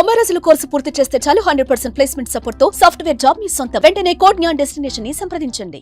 తొంభై రోజుల కోర్సు పూర్తి చేస్తే చాలు హండ్రెడ్ పర్సెంట్ ప్లేస్మెంట్ సపోర్ట్తో సాఫ్ట్వేర్ జాబ్ మీ సొంత. వెంటనే కోడ్ న్యాన్ డెస్టినేషన్ని సంప్రదించండి.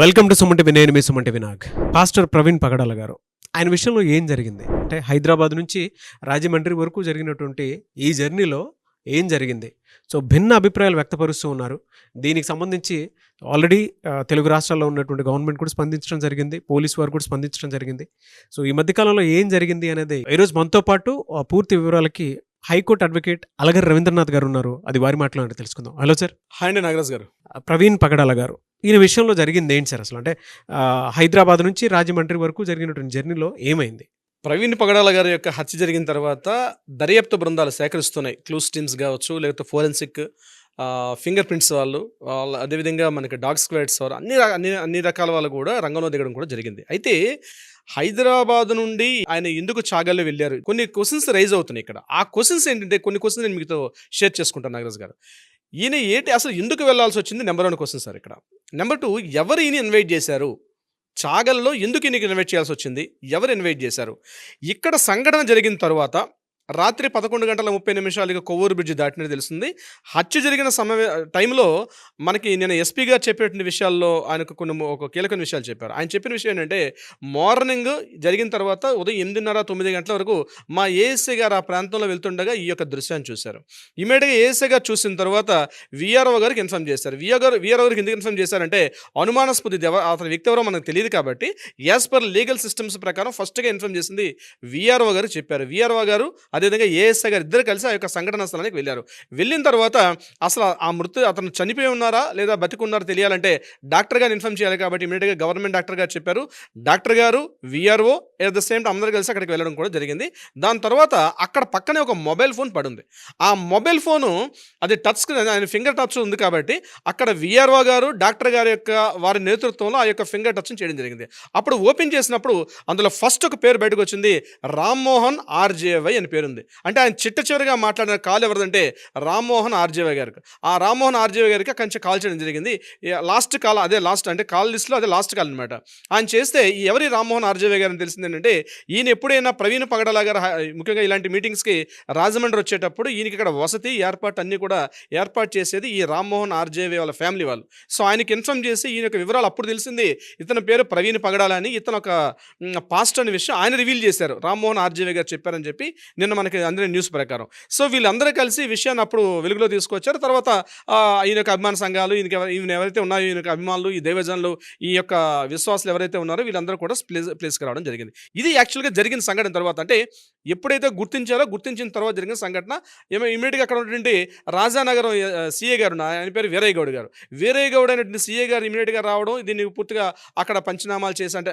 వెల్కమ్ టు సుమంటి నేను మీ సుమంటి వినాగ్ పాస్టర్ ప్రవీణ్ పగడాల గారు ఆయన విషయంలో ఏం జరిగింది? అంటే హైదరాబాద్ నుంచి రాజమండ్రి వరకు జరిగినటువంటి ఈ జర్నీలో ఏం జరిగింది? సో భిన్న అభిప్రాయాలు వ్యక్తపరుస్తూ ఉన్నారు. దీనికి సంబంధించి ఆల్రెడీ తెలుగు రాష్ట్రాల్లో ఉన్నటువంటి గవర్నమెంట్ కూడా స్పందించడం జరిగింది. పోలీస్ వారు కూడా స్పందించడం జరిగింది. సో ఈ మధ్యకాలంలో ఏం జరిగింది అనేది ఈరోజు మనతో పాటు ఆ పూర్తి వివరాలకి హైకోర్టు అడ్వకేట్ అలగర్ రవీంద్రనాథ్ గారు ఉన్నారు. అది వారి మాటలో తెలుసుకుందాం. Hello sir. హాయ్ అండి నాగరాజ్ గారు. ప్రవీణ్ పగడాల గారు. ఈయన విషయంలో జరిగింది ఏంటి సార్ అసలు? అంటే హైదరాబాద్ నుంచి రాజమండ్రి వరకు జరిగినటువంటి జర్నీలో ఏమైంది? ప్రవీణ్ పగడాల గారి యొక్క హత్య జరిగిన తర్వాత దర్యాప్తు బృందాలు సేకరిస్తున్నాయి. క్లూస్ టీమ్స్ కావచ్చు లేకపోతే ఫోరెన్సిక్ ఫింగర్ ప్రింట్స్ వాళ్ళు వాళ్ళు అదేవిధంగా మనకి డాగ్ స్క్వాడ్స్ వారు అన్ని అన్ని అన్ని రకాల వాళ్ళు కూడా రంగంలో దిగడం కూడా జరిగింది. అయితే హైదరాబాద్ నుండి ఆయన ఎందుకు చాగల్లో వెళ్ళారు? కొన్ని క్వశ్చన్స్ రైజ్ అవుతున్నాయి ఇక్కడ. ఆ క్వశ్చన్స్ ఏంటంటే కొన్ని క్వశ్చన్స్ నేను మీతో షేర్ చేసుకుంటాను నాగరాజ్ గారు. ఈయన ఏంటి అసలు ఎందుకు వెళ్ళాల్సి వచ్చింది? నెంబర్ వన్ క్వశ్చన్ సార్ ఇక్కడ. నెంబర్ టూ ఎవరు ఈయన ఇన్వైట్ చేశారు? చాగల్లో ఎందుకు నీకు ఇన్వైట్ చేయాల్సి వచ్చింది? ఎవరు ఇన్వైట్ చేశారు? ఇక్కడ సంఘటన జరిగిన తర్వాత రాత్రి పదకొండు గంటల ముప్పై నిమిషాలకి కొవ్వూరు బ్రిడ్జ్ దాటినది తెలుస్తుంది. హత్య జరిగిన సమయ టైంలో మనకి నేను ఎస్పీ గారు చెప్పేటువంటి విషయాల్లో ఆయనకు కొన్ని ఒక కీలక విషయాలు చెప్పారు. ఆయన చెప్పిన విషయం ఏంటంటే మార్నింగ్ జరిగిన తర్వాత ఉదయం ఎనిమిదిన్నర తొమ్మిది గంటల వరకు మా ఏఎస్ఐ గారు ఆ ప్రాంతంలో వెళ్తుండగా ఈ యొక్క దృశ్యాన్ని చూశారు. ఇమీడియట్గా ఏఎస్ఐ గారు చూసిన తర్వాత విఆర్ఓ గారికి ఇన్ఫామ్ చేశారు. విఆర్ గారు విఆర్ఓ గారికి ఎందుకు ఇన్ఫామ్ చేశారంటే అనుమానాస్పది ఇది అతని వ్యక్తి ఎవరో మనకు తెలియదు కాబట్టి యాజ్ పర్ లీగల్ సిస్టమ్స్ ప్రకారం ఫస్ట్గా ఇన్ఫామ్ చేసింది విఆర్ఓ గారు చెప్పారు. విఆర్ఓ గారు అదేవిధంగా ఏఎస్ఐ గారు ఇద్దరు కలిసి ఆ యొక్క సంఘటన స్థలానికి వెళ్ళారు. వెళ్ళిన తర్వాత అసలు ఆ మృతి అతను చనిపోయి ఉన్నారా లేదా బతికున్నారా తెలియాలంటే డాక్టర్ గారు ఇన్ఫామ్ చేయాలి కాబట్టి ఇమీడియట్గా గవర్నమెంట్ డాక్టర్ గారు చెప్పారు. డాక్టర్ గారు VRO at the same time అందరూ కలిసి అక్కడికి వెళ్ళడం కూడా జరిగింది. దాని తర్వాత అక్కడ పక్కనే ఒక మొబైల్ ఫోన్ పడుంది. ఆ మొబైల్ ఫోను అది టచ్ స్క్రీన్ ఆయన ఫింగర్ టచ్ ఉంది కాబట్టి అక్కడ విఆర్ఓ గారు డాక్టర్ గారి యొక్క వారి నేతృత్వంలో ఆ యొక్క ఫింగర్ టచ్ చేయడం జరిగింది. అప్పుడు ఓపెన్ చేసినప్పుడు అందులో ఫస్ట్ ఒక పేరు బయటకు వచ్చింది రామ్మోహన్ ఆర్జేవై అని పేరు పేరుంది. అంటే ఆయన చిట్ట చివరిగా మాట్లాడిన కాల్ ఎవరిదంటే రామ్మోహన్ ఆర్జీవే గారికి ఆ రామ్మోహన్ ఆర్జీవే గారికి కొంచెం కాల్ చేయడం జరిగింది. లాస్ట్ కాల్ అదే లాస్ట్ అంటే కాల్ లిస్ట్లో అదే లాస్ట్ కాల్ అనమాట ఆయన చేస్తే ఎవరి రామ్మోహన్ ఆర్జీవే గారిని తెలిసింది ఏంటంటే ఈయన ఎప్పుడైనా ప్రవీణ్ పగడాల గారు ముఖ్యంగా ఇలాంటి మీటింగ్స్కి రాజమండ్రి వచ్చేటప్పుడు ఈయనకి ఇక్కడ వసతి ఏర్పాటు అన్నీ కూడా ఏర్పాటు చేసేది ఈ రామ్మోహన్ ఆర్జేవే వాళ్ళ ఫ్యామిలీ వాళ్ళు. సో ఆయనకి ఇన్ఫామ్ చేసి ఈయన యొక్క వివరాలు అప్పుడు తెలిసింది. ఇతని పేరు ప్రవీణ్ పగడాల అని ఇతను ఒక పాస్ట్ అనే విషయం ఆయన రివీల్ చేశారు. రామ్మోహన్ ఆర్జేవే గారు చెప్పారని చెప్పి నిన్న మనకి అందిన న్యూస్ ప్రకారం. సో వీళ్ళందరూ కలిసి ఈ విషయాన్ని అప్పుడు వెలుగులో తీసుకొచ్చారు. తర్వాత ఈయన యొక్క అభిమాన సంఘాలు ఈయనకి ఈయన ఎవరైతే ఉన్నాయో ఈయన అభిమానులు ఈ దైవజనులు ఈ యొక్క విశ్వాసులు ఎవరైతే ఉన్నారో వీళ్ళందరూ కూడా ప్లేస్ ప్లేస్కి రావడం జరిగింది. ఇది యాక్చువల్గా జరిగిన సంఘటన తర్వాత. అంటే ఎప్పుడైతే గుర్తించారో గుర్తించిన తర్వాత జరిగిన సంఘటన ఏమో ఇమీడియట్గా అక్కడ ఉన్నటువంటి రాజానగరం సీఏ గారు ఆయన పేరు వీరయ్య గౌడ్ గారు. వీరయ్య గౌడ్ అనేటువంటి సీఏ గారు ఇమీడియట్గా రావడం దీన్ని పూర్తిగా అక్కడ పంచనామాలు చేసి అంటే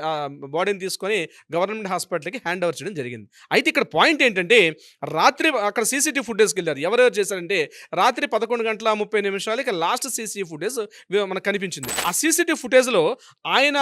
బాడీని తీసుకొని గవర్నమెంట్ హాస్పిటల్కి హ్యాండ్ ఓవర్ చేయడం జరిగింది. అయితే ఇక్కడ పాయింట్ ఏంటంటే రాత్రి అక్కడ సీసీటీవీ ఫుటేజ్కి వెళ్ళారు. ఎవరెవరు చేశారంటే రాత్రి పదకొండు గంటల ముప్పై నిమిషాలకి లాస్ట్ సీసీ ఫుటేజ్ మనకు కనిపించింది. ఆ సీసీటీవీ ఫుటేజ్లో ఆయన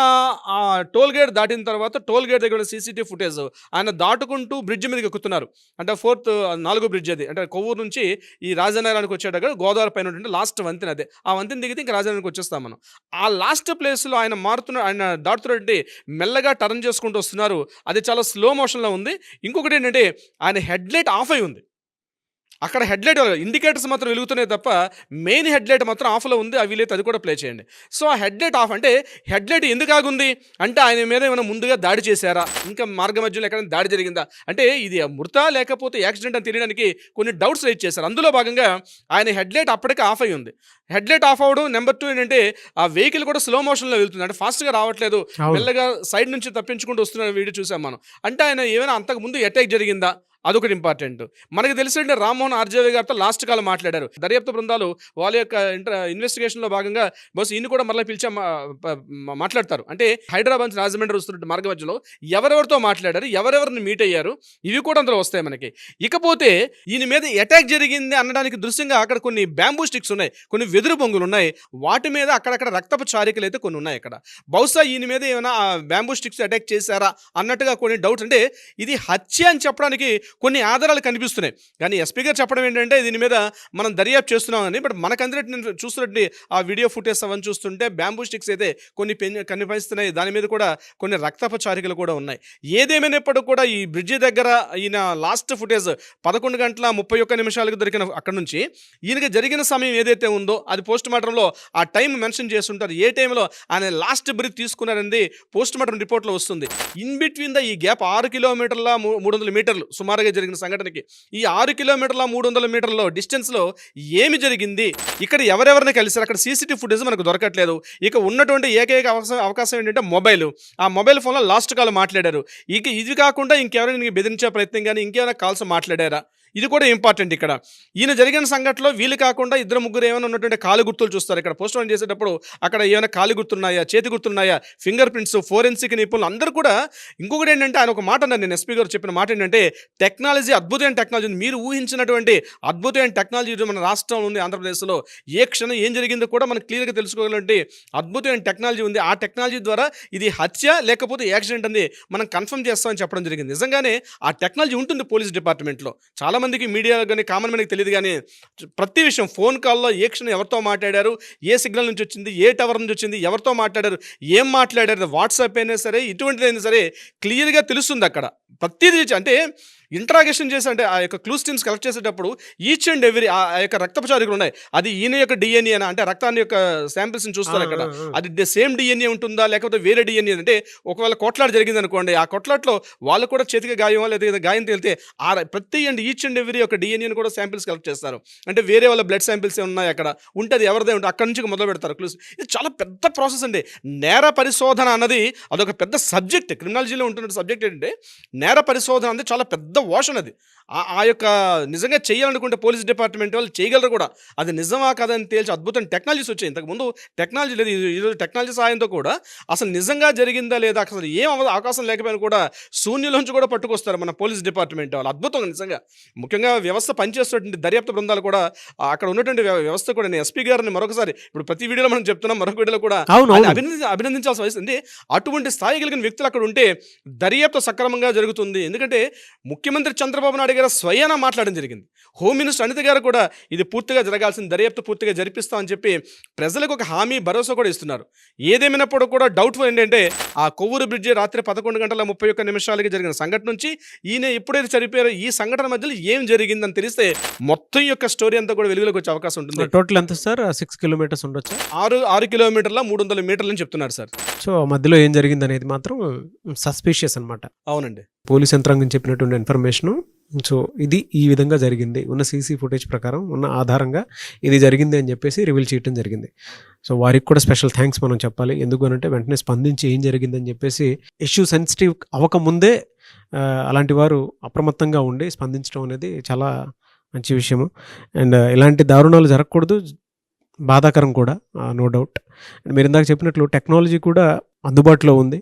టోల్ గేట్ దాటిన తర్వాత టోల్ గేట్ దగ్గర సీసీటీవీ ఫుటేజ్ ఆయన దాటుకుంటూ బ్రిడ్జ్ మీదకి ఎక్కుతున్నారు. అంటే ఫోర్త్ నాలుగో బ్రిడ్జ్ అది. అంటే కొవ్వూరు నుంచి ఈ రాజనగరానికి వచ్చేటప్పుడు గోదావరి పైన ఉంటుంది లాస్ట్ వంతెన అదే. ఆ వంతెన దిగితే ఇంకా రాజనగరానికి వచ్చేస్తాం మనం. ఆ లాస్ట్ ప్లేస్లో ఆయన మారుతున్న ఆయన దాటుతున్నట్టు మెల్లగా టర్న్ చేసుకుంటూ వస్తున్నారు. అది చాలా స్లో మోషన్లో ఉంది. ఇంకొకటి ఏంటంటే ఆయన హెడ్ లైట్ ఆఫ్ అయి ఉంది. అక్కడ హెడ్ లైట్ ఇండికేటర్స్ మాత్రం వెలుగుతున్నాయి తప్ప మెయిన్ హెడ్ లైట్ మాత్రం ఆఫ్లో ఉంది అవి లేదు అది కూడా ప్లే చేయండి. సో ఆ హెడ్ లైట్ ఆఫ్ అంటే హెడ్ లైట్ ఎందుకు ఆగుంది? అంటే ఆయన మీద ఏమైనా ముందుగా దాడి చేశారా? ఇంకా మార్గ మధ్యలో ఎక్కడైనా దాడి జరిగిందా? అంటే ఇది మృత లేకపోతే యాక్సిడెంట్ అని తెలియడానికి కొన్ని డౌట్స్ రైజ్ చేశారు. అందులో భాగంగా ఆయన హెడ్ లైట్ అప్పటికే ఆఫ్ అయి ఉంది. హెడ్ లైట్ ఆఫ్ అవ్వడం నెంబర్ టూ ఏంటంటే ఆ వెహికల్ కూడా స్లో మోషన్లో వెళ్తుంది. అంటే ఫాస్ట్గా రావట్లేదు. మెల్లగా సైడ్ నుంచి తప్పించుకుంటూ వస్తున్న వీడియో చూసాం మనం. అంటే ఆయన ఏమైనా అంతకు ముందు అటాక్ జరిగిందా? అదొకటి ఇంపార్టెంట్. మనకి తెలిసింటే రామ్మోహన్ ఆర్జేవి గారితో లాస్ట్ కాలం మాట్లాడారు. దర్యాప్తు బృందాలు వాళ్ళ యొక్క ఇంటర్ ఇన్వెస్టిగేషన్లో భాగంగా బస్సు ఈయన కూడా మరలా పిలిచా మాట్లాడతారు. అంటే హైదరాబాద్ నుంచి రాజమండ్రి వస్తున్న మార్గ మధ్యలో ఎవరెవరితో మాట్లాడారు ఎవరెవరిని మీట్ అయ్యారు ఇవి కూడా అందులో వస్తాయి మనకి. ఇకపోతే ఈయన మీద అటాక్ జరిగింది అనడానికి దృశ్యంగా అక్కడ కొన్ని బ్యాంబూ స్టిక్స్ ఉన్నాయి కొన్ని వెదురు బొంగులు ఉన్నాయి. వాటి మీద అక్కడక్కడ రక్తపు చారికలు అయితే కొన్ని ఉన్నాయి అక్కడ. బహుశా ఈయన మీద ఏమైనా బ్యాంబూ స్టిక్స్ అటాక్ చేశారా అన్నట్టుగా కొన్ని డౌట్స్. అంటే ఇది హత్య అని చెప్పడానికి కొన్ని ఆధారాలు కనిపిస్తున్నాయి. కానీ ఎస్పీ గారు చెప్పడం ఏంటంటే దీని మీద మనం దర్యాప్తు చేస్తున్నామని బట్ మనకందరికీ నేను చూస్తున్నట్టు ఆ వీడియో ఫుటేజ్ అవన్నీ చూస్తుంటే బ్యాంబూ స్టిక్స్ అయితే కొన్ని కనిపిస్తున్నాయి. దాని మీద కూడా కొన్ని రక్తపు చారికలు కూడా ఉన్నాయి. ఏదేమైనప్పటికీ కూడా ఈ బ్రిడ్జి దగ్గర ఈయన లాస్ట్ ఫుటేజ్ పదకొండు గంటల ముప్పై ఒక్క నిమిషాలకు దొరికిన అక్కడ నుంచి ఈయనకి జరిగిన సమయం ఏదైతే ఉందో అది పోస్ట్ మార్టంలో ఆ టైం మెన్షన్ చేస్తుంటారు. ఏ టైంలో ఆయన లాస్ట్ బ్రీత్ తీసుకున్నారనేది పోస్ట్ మార్టం రిపోర్ట్లో వస్తుంది. ఇన్ బిట్వీన్ ద ఈ గ్యాప్ ఆరు కిలోమీటర్ల మూడు వందల మీటర్లు సుమారు సుమారుగా జరిగిన సంఘటనకి. ఈ ఆరు కిలోమీటర్ల మూడు వందల మీటర్లో డిస్టెన్స్లో ఏమి జరిగింది? ఇక్కడ ఎవరెవరిని కలిసారు అక్కడ సీసీటీవీ ఫుటేజ్ మనకు దొరకట్లేదు. ఇక ఉన్నటువంటి ఏకైక అవకాశం అవకాశం ఏంటంటే మొబైల్. ఆ మొబైల్ ఫోన్లో లాస్ట్ కాల్ మాట్లాడారు. ఇక ఇది కాకుండా ఇంకెవరైనా బెదిరించే ప్రయత్నం కానీ ఇంకేమైనా కాల్స్ మాట్లాడారా? ఇది కూడా ఇంపార్టెంట్ ఇక్కడ. ఈయన జరిగిన సంఘటనలో వీళ్ళు కాకుండా ఇద్దరు ముగ్గురు ఏమైనా ఉన్నటువంటి కాలు గుర్తులు చూస్తారు. ఇక్కడ పోస్ట్ మార్టం చేసేటప్పుడు అక్కడ ఏమైనా కాలు గుర్తున్నాయా చేతి గుర్తున్నాయా ఫింగర్ ప్రింట్స్ ఫోరెన్సిక్ నిపుణులు అందరూ కూడా ఇంకొకటి ఏంటంటే ఆయన ఒక మాట అన్నారు. నేను ఎస్పీ గారు చెప్పిన మాట ఏంటంటే టెక్నాలజీ అద్భుతమైన టెక్నాలజీ మీరు ఊహించినటువంటి అద్భుతమైన టెక్నాలజీ మన రాష్ట్రంలో ఉంది ఆంధ్రప్రదేశ్లో. ఏ క్షణం ఏం జరిగిందో కూడా మనం క్లియర్గా తెలుసుకోగలంటే అద్భుతమైన టెక్నాలజీ ఉంది. ఆ టెక్నాలజీ ద్వారా ఇది హత్య లేకపోతే యాక్సిడెంట్ అని మనం కన్ఫర్మ్ చేస్తామని చెప్పడం జరిగింది. నిజంగానే ఆ టెక్నాలజీ ఉంటుంది పోలీస్ డిపార్ట్మెంట్లో. చాలా మందికి మీడియా కానీ కామన్ మనకి తెలియదు కానీ ప్రతి విషయం ఫోన్ కాల్లో ఏ క్షణం ఎవరితో మాట్లాడారు ఏ సిగ్నల్ నుంచి వచ్చింది ఏ టవర్ నుంచి వచ్చింది ఎవరితో మాట్లాడారు ఏం మాట్లాడారు వాట్సాప్ అయినా సరే ఇటువంటిదైనా సరే క్లియర్గా తెలుస్తుంది అక్కడ. ప్రతిదీ అంటే ఇంట్రాగేషన్ చేసి అంటే ఆ యొక్క క్లూస్ టీమ్స్ కలెక్ట్ చేసేటప్పుడు ఈచ్ అండ్ ఎవ్రీ ఆ యొక్క రక్తపచారికలు ఉన్నాయి. అది ఈయన యొక్క డిఎన్ఏ అంటే రక్తాన్ని యొక్క శాంపిల్స్ని చూస్తారు అక్కడ అది సేమ్ డిఎన్ఏ ఉంటుందా? లేకపోతే వేరే డిఎన్ఏ అంటే ఒకవేళ కొట్లాట జరిగింది అనుకోండి ఆ కొట్లాట్లో వాళ్ళు కూడా చేతికి గాయమా? లేదా గాయం తేలితే ఆ ప్రతి అండ్ ఈచ్ అండ్ ఎవ్రీ ఒక డిఎన్ఏని కూడా శాంపిల్స్ కలెక్ట్ చేస్తారు. అంటే వేరే వాళ్ళ బ్లడ్ శాంపిల్స్ ఉన్నాయి అక్కడ? ఉంటుంది ఎవరిదే ఉంటే అక్కడి నుంచి మొదలు పెడతారు క్లూస్. ఇది చాలా పెద్ద ప్రాసెస్ అండి. నేర పరిశోధన అన్నది అదొక పెద్ద సబ్జెక్ట్ క్రిమినాలజీలో ఉంటున్న సబ్జెక్ట్ ఏంటంటే నేర పరిశోధన అనేది చాలా పెద్ద వాషన్ అది ఆ- ఆ యొక్క నిజంగా చేయాలనుకుంటే పోలీస్ డిపార్ట్మెంట్ వాళ్ళు చేయగలరు కూడా. అది నిజమా కాదని తేల్చి అద్భుతమైన టెక్నాలజీస్ వచ్చాయి. ఇంతకుముందు టెక్నాలజీ లేదు. ఈ- ఈరోజు టెక్నాలజీ సహాయంతో కూడా అసలు నిజంగా జరిగిందా లేదా అసలు ఏం అవ- అవకాశం లేకపోయినా కూడా శూన్యులోంచి కూడా పట్టుకొస్తారు మన పోలీస్ డిపార్ట్మెంట్ వాళ్ళు. అద్భుతం నిజంగా. ముఖ్యంగా వ్యవస్థ పనిచేస్తున్నటువంటి దర్యాప్తు బృందాలు కూడా అక్కడ ఉన్నటువంటి వ్య- వ్యవస్థ కూడా నేను ఎస్పీ గారిని మరొకసారి ఇప్పుడు ప్రతి వీడియోలో మనం చెప్తున్నాం మరొక వీడియోలో కూడా అభినంది అభినందించాల్సిన వయసు అంటే అటువంటి స్థాయి కలిగిన వ్యక్తులు అక్కడ ఉంటే దర్యాప్తు సక్రమంగా జరుగుతుంది. ఎందుకంటే ముఖ్యమంత్రి చంద్రబాబు నాయుడు గారు స్వయాన మాట్లాడడం జరిగింది. హోమ్ మినిస్టర్ అనిత గారు కూడా ఇది పూర్తిగా జరగాల్సిన దర్యాప్తు పూర్తిగా జరిపిస్తామని చెప్పి ప్రజలకు ఒక హామీ భరోసా కూడా ఇస్తున్నారు. ఏదేమైనప్పుడు కూడా డౌట్ఫుల్ ఏంటంటే ఆ కొవ్వూరు బ్రిడ్జి రాత్రి పదకొండు గంటల ముప్పై ఒక్క నిమిషాలకి జరిగిన సంఘటన నుంచి ఈయన ఎప్పుడైతే చనిపోయారో ఈ సంఘటన మధ్యలో ఏం జరిగిందని తెలిస్తే మొత్తం యొక్క స్టోరీ అంతా కూడా వెలుగులోకి వచ్చే అవకాశం ఉంటుంది. టోటల్ ఎంత సార్? సిక్స్ కిలోమీటర్స్ ఉండొచ్చు? ఆరు ఆరు కిలోమీటర్ల మూడు వందల మీటర్లు అని చెప్తున్నారు సార్. సో మధ్యలో ఏం జరిగింది అనేది మాత్రం సస్పీషియస్ అన్నమాట. అవునండి. పోలీస్ యంత్రాంగం చెప్పినటువంటి ఇన్ఫర్మేషను సో ఇది ఈ విధంగా జరిగింది. ఉన్న సీసీ ఫుటేజ్ ప్రకారం ఉన్న ఆధారంగా ఇది జరిగింది అని చెప్పేసి రివీల్ చేయడం జరిగింది. సో వారికి కూడా స్పెషల్ థ్యాంక్స్ మనం చెప్పాలి. ఎందుకు అంటే వెంటనే స్పందించి ఏం జరిగిందని చెప్పేసి ఇష్యూ సెన్సిటివ్ అవ్వకముందే అలాంటి వారు అప్రమత్తంగా ఉండి స్పందించడం అనేది చాలా మంచి విషయము. అండ్ ఇలాంటి దారుణాలు జరగకూడదు. బాధాకరం కూడా నో డౌట్ అండ్ మీరు ఇందాక చెప్పినట్లు టెక్నాలజీ కూడా అందుబాటులో ఉంది.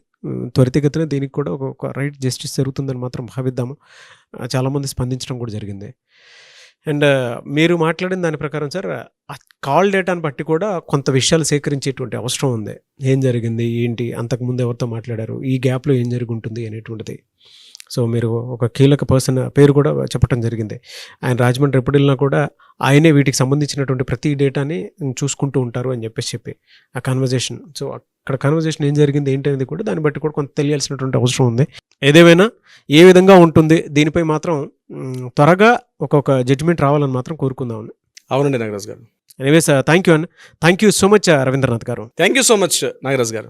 త్వరితగతిన దీనికి కూడా ఒక రైట్ జస్టిస్ జరుగుతుందని మాత్రం భావిద్దాము. చాలామంది స్పందించడం కూడా జరిగింది. అండ్ మీరు మాట్లాడిన దాని ప్రకారం సార్ ఆ కాల్ డేటాను బట్టి కూడా కొంత విషయాలు సేకరించేటువంటి అవసరం ఉంది. ఏం జరిగింది? ఏంటి? అంతకుముందు ఎవరితో మాట్లాడారు? ఈ గ్యాప్లో ఏం జరిగి ఉంటుంది అనేటువంటిది. సో మీరు ఒక కీలక పర్సన్ పేరు కూడా చెప్పడం జరిగింది. ఆయన రాజమండ్రి ఎప్పుడు వెళ్ళినా కూడా ఆయనే వీటికి సంబంధించినటువంటి ప్రతి డేటాని చూసుకుంటూ ఉంటారు అని చెప్పేసి చెప్పి ఆ కన్వర్జేషన్ సో అక్కడ కన్వర్జేషన్ ఏం జరిగింది ఏంటి అనేది కూడా దాన్ని బట్టి కూడా కొంత తెలియాల్సినటువంటి అవసరం ఉంది. ఏదేమైనా ఏ విధంగా ఉంటుంది దీనిపై మాత్రం త్వరగా ఒక్కొక్క జడ్జిమెంట్ రావాలని మాత్రం కోరుకుందాం అవునండి Nagaraj garu. Anyways thank you and thank you so much Ravindranath garu. Thank you so much Nagaraj garu.